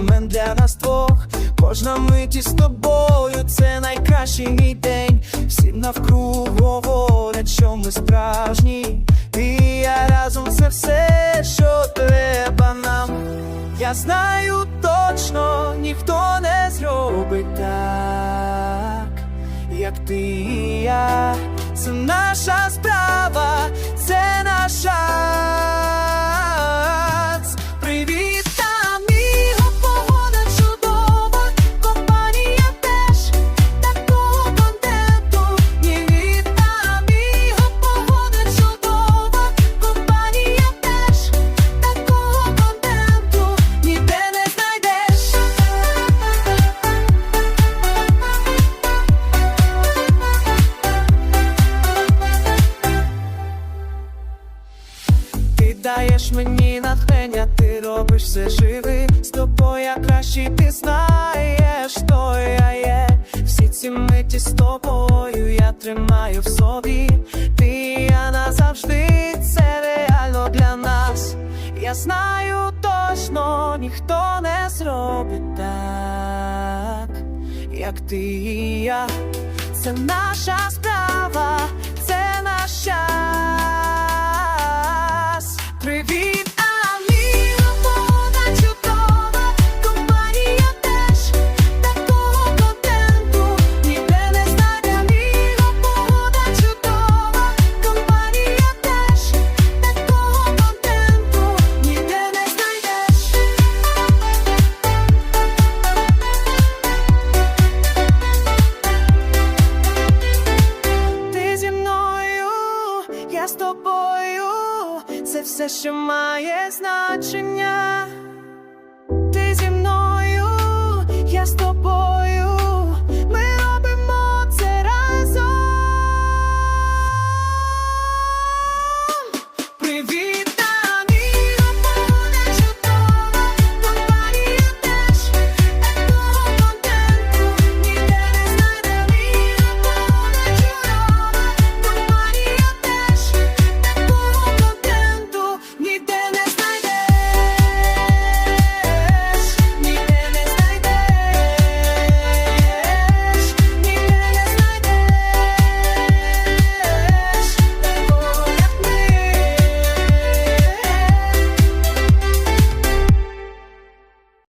момент для нас двох. Кожна мить із тобою, це найкращий мій день. Всім навкруг говорять, що ми справжні. Ти і я разом це все, що треба нам. Я знаю точно, ніхто не зробить так, як ти і я. Ти даєш мені натхнення, ти робиш все живим З тобою я кращий, ти знаєш, хто я є. Всі ці миті з тобою я тримаю в собі. Ти і я назавжди, це реально для нас. Я знаю точно, ніхто не зробить так, як ти і я. Це наша справа, тобою, це все, що має значення.